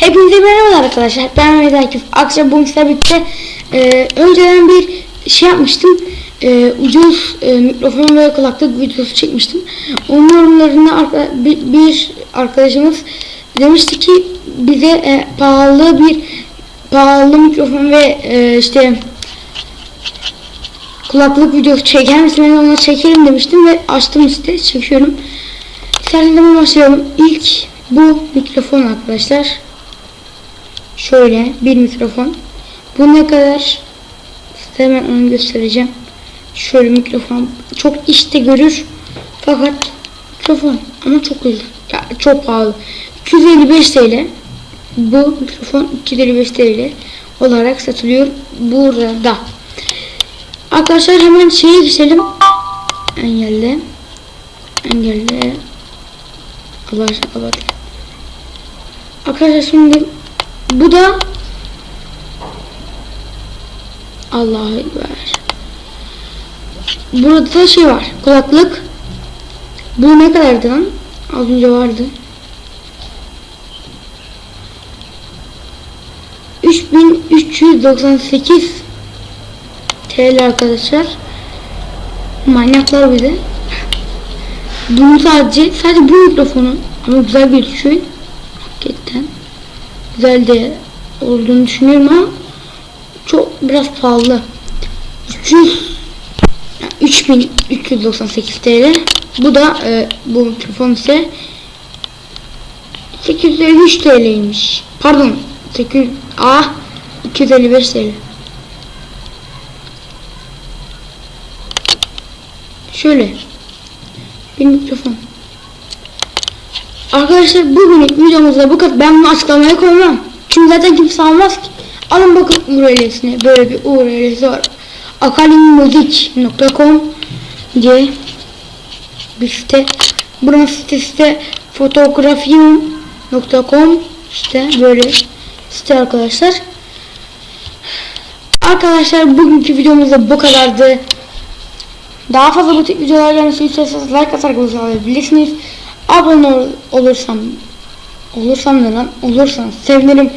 Hepinize merhaba arkadaşlar. Ben Mehmet Akif. Akşam bu birlikte e, önceden bir şey yapmıştım. E, ucuz e, mikrofon ve kulaklık videosu çekmiştim. Onun yorumlarında arka, bir, bir arkadaşımız demişti ki bize e, pahalı bir pahalı mikrofon ve e, işte kulaklık videosu çeker misin? Ben ona çekerim demiştim ve açtım işte çekiyorum. İsterseniz başlayalım. İlk bu mikrofon arkadaşlar. Şöyle bir mikrofon. Bu ne kadar? Size hemen onu göstereceğim. Şöyle mikrofon çok işte görür. Fakat mikrofon ama çok güzel. Ya, çok pahalı. 255 TL. Bu mikrofon 255 TL olarak satılıyor burada. Arkadaşlar hemen şeye geçelim. Engelle. Engelle. Allah aşkına. Arkadaşlar şimdi bu da Allahu Ekber. Burada da şey var. Kulaklık. Bu ne kadardı lan? Az önce vardı. 3398 TL arkadaşlar. Manyaklar bir de. Bunu sadece sadece bu mikrofonu ama güzel bir şey. Hakikaten güzel de olduğunu düşünüyorum ama çok biraz pahalı. 300 yani 3398 TL. Bu da e, bu mikrofon ise 853 TL'ymiş. Pardon 800 ah 255 TL. Şöyle bir mikrofon. Arkadaşlar bugünlük videomuzda bu kadar. Ben bunu açıklamaya koymam. Çünkü zaten kimse almaz ki. Alın bakın URL'sine. Böyle bir URL'si var. akalimmuzik.com diye bir site. Buranın sitesi de fotoğrafyum.com işte böyle site arkadaşlar. Arkadaşlar bugünkü videomuzda bu kadardı. Daha fazla bu tip videolar gelmesi istiyorsanız like atarak olabilirsiniz. Abone ol, olursam olursam ne lan olursanız sevinirim.